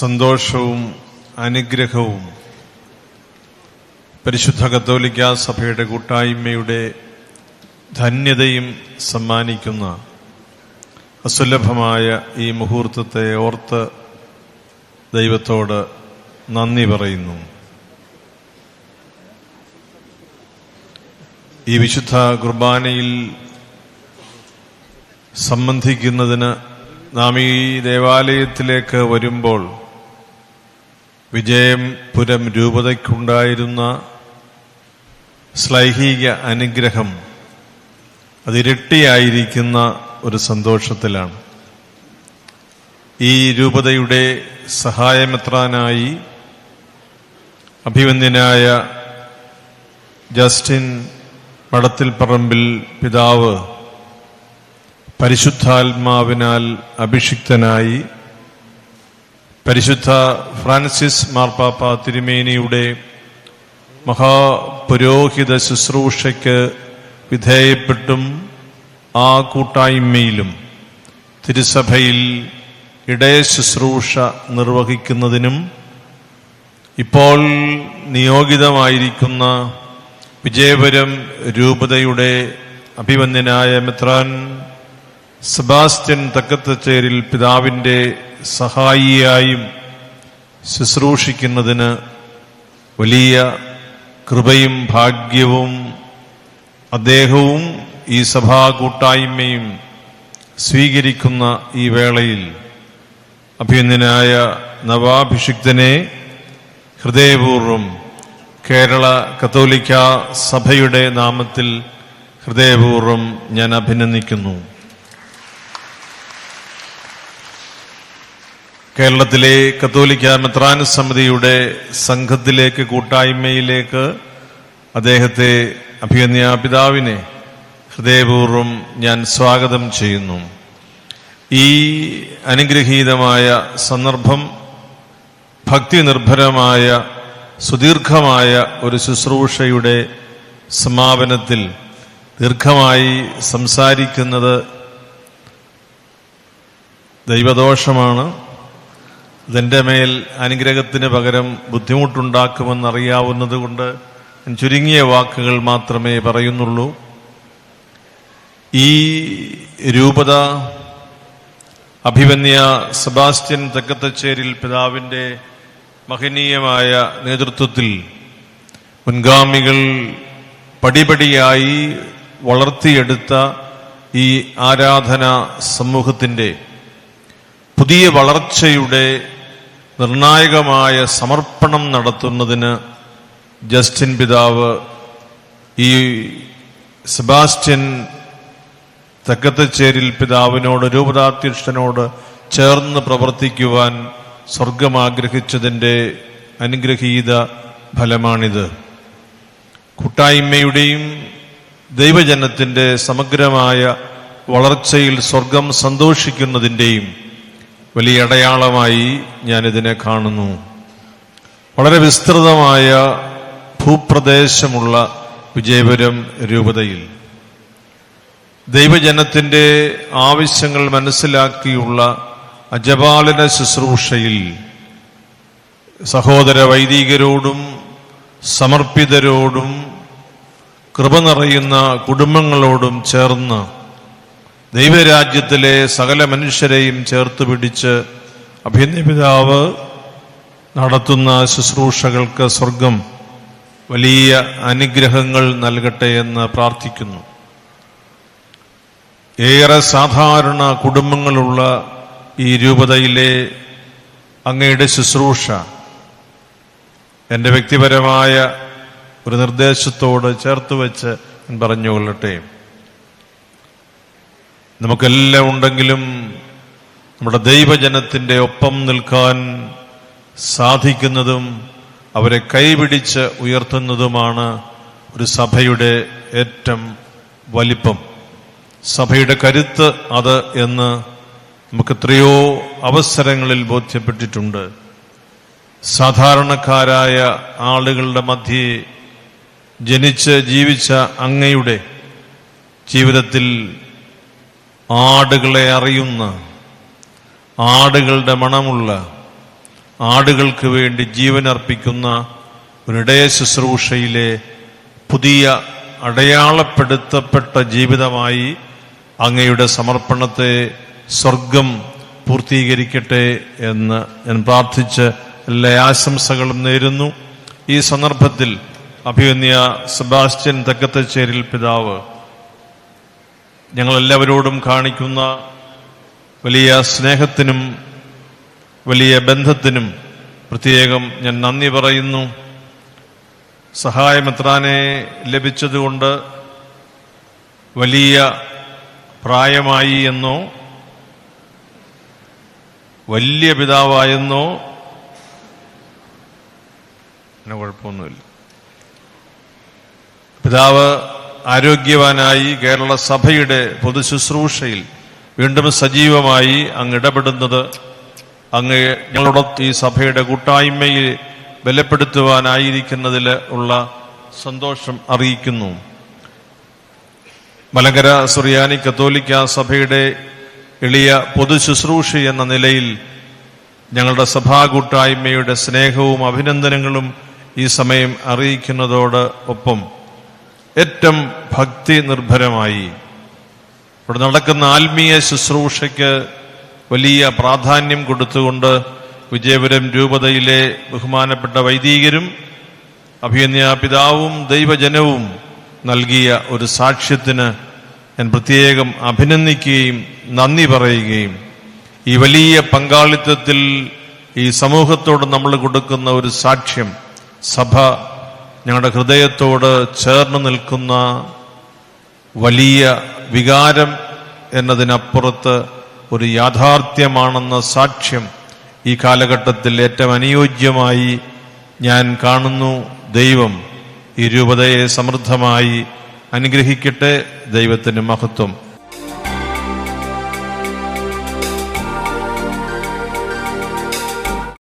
സന്തോഷവും അനുഗ്രഹവും പരിശുദ്ധ കത്തോലിക്ക സഭയുടെ കൂട്ടായ്മയുടെ ധന്യതയും സമ്മാനിക്കുന്ന അസുലഭമായ ഈ മുഹൂർത്തത്തെ ഓർത്ത് ദൈവത്തോട് നന്ദി പറയുന്നു. ഈ വിശുദ്ധ കുർബാനയിൽ സംബന്ധിക്കുന്നതിന് നാം ഈ ദേവാലയത്തിലേക്ക് വരുമ്പോൾ വിജയപുരം രൂപതയ്ക്കുണ്ടായിരുന്ന ശ്ലൈഹിക അനുഗ്രഹം അതിരട്ടിയായിരിക്കുന്ന ഒരു സന്തോഷത്തിലാണ്. ഈ രൂപതയുടെ സഹായമെത്രാനായി അഭിവന്ദ്യനായ ജസ്റ്റിൻ മടത്തിൽപ്പറമ്പിൽ പിതാവ് പരിശുദ്ധാത്മാവിനാൽ അഭിഷിക്തനായി പരിശുദ്ധ ഫ്രാൻസിസ് മാർപ്പാപ്പ തിരുമേനിയുടെ മഹാപുരോഹിത ശുശ്രൂഷയ്ക്ക് വിധേയപ്പെട്ടും ആ കൂട്ടായ്മയിലും തിരുസഭയിൽ ഇടയ ശുശ്രൂഷ നിർവഹിക്കുന്നതിനും ഇപ്പോൾ നിയോഗിതമായിരിക്കുന്ന വിജയപുരം രൂപതയുടെ അഭിമന്യനായ മെത്രാൻ സെബാസ്റ്റ്യൻ തക്കത്തച്ചേരിൽ പിതാവിന്റെ സഹായിയായും ശുശ്രൂഷിക്കുന്നതിന് വലിയ കൃപയും ഭാഗ്യവും അദ്ദേഹവും ഈ സഭാ കൂട്ടായ്മയും സ്വീകരിക്കുന്ന ഈ വേളയിൽ അഭിനന്ദനായ നവാഭിഷിക്തനെ ഹൃദയപൂർവം കേരള കത്തോലിക്ക സഭയുടെ നാമത്തിൽ ഹൃദയപൂർവം ഞാൻ അഭിനന്ദിക്കുന്നു. കേരളത്തിലെ കത്തോലിക്ക മെത്രാൻ സമിതിയുടെ സംഘത്തിലേക്ക് കൂട്ടായ്മയിലേക്ക് അദ്ദേഹത്തെ അഭിയന്യ പിതാവിനെ ഹൃദയപൂർവം ഞാൻ സ്വാഗതം ചെയ്യുന്നു. ഈ അനുഗ്രഹീതമായ സന്ദർഭം ഭക്തി നിർഭരമായ സുദീർഘമായ ഒരു ശുശ്രൂഷയുടെ സമാപനത്തിൽ ദീർഘമായി സംസാരിക്കുന്നത് ദൈവദോഷമാണ്. ഇതെന്റെ മേൽ അനുഗ്രഹത്തിന് പകരം ബുദ്ധിമുട്ടുണ്ടാക്കുമെന്നറിയാവുന്നത് കൊണ്ട് ഞാൻ ചുരുങ്ങിയ വാക്കുകൾ മാത്രമേ പറയുന്നുള്ളൂ. ഈ രൂപത അഭിവന്യ സെബാസ്റ്റ്യൻ തെക്കത്തച്ചേരിൽ പിതാവിന്റെ മഹനീയമായ നേതൃത്വത്തിൽ മുൻഗാമികൾ പടിപടിയായി വളർത്തിയെടുത്ത ഈ ആരാധന സമൂഹത്തിന്റെ പുതിയ വളർച്ചയുടെ നിർണായകമായ സമർപ്പണം നടത്തുന്നതിന് ജസ്റ്റിൻ പിതാവ് ഈ സെബാസ്റ്റ്യൻ തെക്കത്തച്ചേരിൽ പിതാവിനോട് രൂപതാധ്യക്ഷനോട് ചേർന്ന് പ്രവർത്തിക്കുവാൻ സ്വർഗം ആഗ്രഹിച്ചതിന്റെ അനുഗ്രഹീത ഫലമാണിത്. കൂട്ടായ്മയുടെയും ദൈവജനത്തിന്റെ സമഗ്രമായ വളർച്ചയിൽ സ്വർഗം സന്തോഷിക്കുന്നതിന്റെയും വലിയ അടയാളമായി ഞാനിതിനെ കാണുന്നു. വളരെ വിസ്തൃതമായ ഭൂപ്രദേശമുള്ള വിജയപുരം രൂപതയിൽ ദൈവജനത്തിന്റെ ആവശ്യങ്ങൾ മനസ്സിലാക്കിയുള്ള അജപാലന ശുശ്രൂഷയിൽ സഹോദര വൈദികരോടും സമർപ്പിതരോടും കൃപ നിറയുന്ന കുടുംബങ്ങളോടും ചേർന്ന് ദൈവരാജ്യത്തിലെ സകല മനുഷ്യരെയും ചേർത്ത് പിടിച്ച് അഭിനയപിതാവ് നടത്തുന്ന ശുശ്രൂഷകൾക്ക് സ്വർഗം വലിയ അനുഗ്രഹങ്ങൾ നൽകട്ടെ എന്ന് പ്രാർത്ഥിക്കുന്നു. ഏറെ സാധാരണ കുടുംബങ്ങളുള്ള ഈ രൂപതയിലെ അങ്ങയുടെ ശുശ്രൂഷ എന്റെ വ്യക്തിപരമായ ഒരു നിർദ്ദേശത്തോട് ചേർത്ത് വെച്ച് ഞാൻ പറഞ്ഞുകൊള്ളട്ടെ. നമുക്കെല്ലാം ഉണ്ടെങ്കിലും നമ്മുടെ ദൈവജനത്തിന്റെ ഒപ്പം നിൽക്കാൻ സാധിക്കുന്നതും അവരെ കൈപിടിച്ച് ഉയർത്തുന്നതുമാണ് ഒരു സഭയുടെ ഏറ്റവും വലിപ്പം. സഭയുടെ കരുത്ത് അത് എന്ന് നമുക്ക് എത്രയോ അവസരങ്ങളിൽ ബോധ്യപ്പെട്ടിട്ടുണ്ട്. സാധാരണക്കാരായ ആളുകളുടെ മധ്യേ ജനിച്ച് ജീവിച്ച അങ്ങയുടെ ജീവിതത്തിൽ ആടുകളെ അറിയുന്ന ആടുകളുടെ മണമുള്ള ആടുകൾക്ക് വേണ്ടി ജീവനർപ്പിക്കുന്ന ഒരിടയ ശുശ്രൂഷയിലെ പുതിയ അടയാളപ്പെടുത്തപ്പെട്ട ജീവിതമായി അങ്ങയുടെ സമർപ്പണത്തെ സ്വർഗം പൂർത്തീകരിക്കട്ടെ എന്ന് ഞാൻ പ്രാർത്ഥിച്ച് എല്ലാ ആശംസകളും നേരുന്നു. ഈ സന്ദർഭത്തിൽ അഭിമന്യ സെബാസ്റ്റ്യൻ തെക്കത്തച്ചേരിൽ പിതാവ് ഞങ്ങളെല്ലാവരോടും കാണിക്കുന്ന വലിയ സ്നേഹത്തിനും വലിയ ബന്ധത്തിനും പ്രത്യേകം ഞാൻ നന്ദി പറയുന്നു. സഹായമെത്രാനെ ലഭിച്ചതുകൊണ്ട് വലിയ പ്രായമായി എന്നോ വലിയ പിതാവായെന്നോ അങ്ങനെ കുഴപ്പമൊന്നുമില്ല. പിതാവ് ആരോഗ്യവാനായി കേരള സഭയുടെ പൊതുശുശ്രൂഷയിൽ വീണ്ടും സജീവമായി അങ്ങ് ഇടപെടുന്നത് അങ്ങ് ഞങ്ങളുടെ ഈ സഭയുടെ കൂട്ടായ്മയെ ബലപ്പെടുത്തുവാനായിരിക്കുന്നതിൽ ഉള്ള സന്തോഷം അറിയിക്കുന്നു. മലങ്കര സുറിയാനി കത്തോലിക്ക സഭയുടെ എളിയ പൊതുശുശ്രൂഷ എന്ന നിലയിൽ ഞങ്ങളുടെ സഭാ കൂട്ടായ്മയുടെ സ്നേഹവും അഭിനന്ദനങ്ങളും ഈ സമയം അറിയിക്കുന്നതോട് ഒപ്പം ഏറ്റവും ഭക്തി നിർഭരമായി ഇവിടെ നടക്കുന്ന ആത്മീയ ശുശ്രൂഷയ്ക്ക് വലിയ പ്രാധാന്യം കൊടുത്തുകൊണ്ട് വിജയപുരം രൂപതയിലെ ബഹുമാനപ്പെട്ട വൈദികരും അഭിയന്യ പിതാവും ദൈവജനവും നൽകിയ ഒരു സാക്ഷ്യത്തിന് ഞാൻ പ്രത്യേകം അഭിനന്ദിക്കുകയും നന്ദി പറയുകയും ഈ വലിയ പങ്കാളിത്തത്തിൽ ഈ സമൂഹത്തോട് നമ്മൾ കൊടുക്കുന്ന ഒരു സാക്ഷ്യം സഭ ഞങ്ങളുടെ ഹൃദയത്തോട് ചേർന്ന് നിൽക്കുന്ന വലിയ വികാരം എന്നതിനപ്പുറത്ത് ഒരു യാഥാർത്ഥ്യമാണെന്ന സാക്ഷ്യം ഈ കാലഘട്ടത്തിൽ ഏറ്റവും അനുയോജ്യമായി ഞാൻ കാണുന്നു. ദൈവം ഈ രൂപതയെ സമൃദ്ധമായി അനുഗ്രഹിക്കട്ടെ. ദൈവത്തിന് മഹത്വം.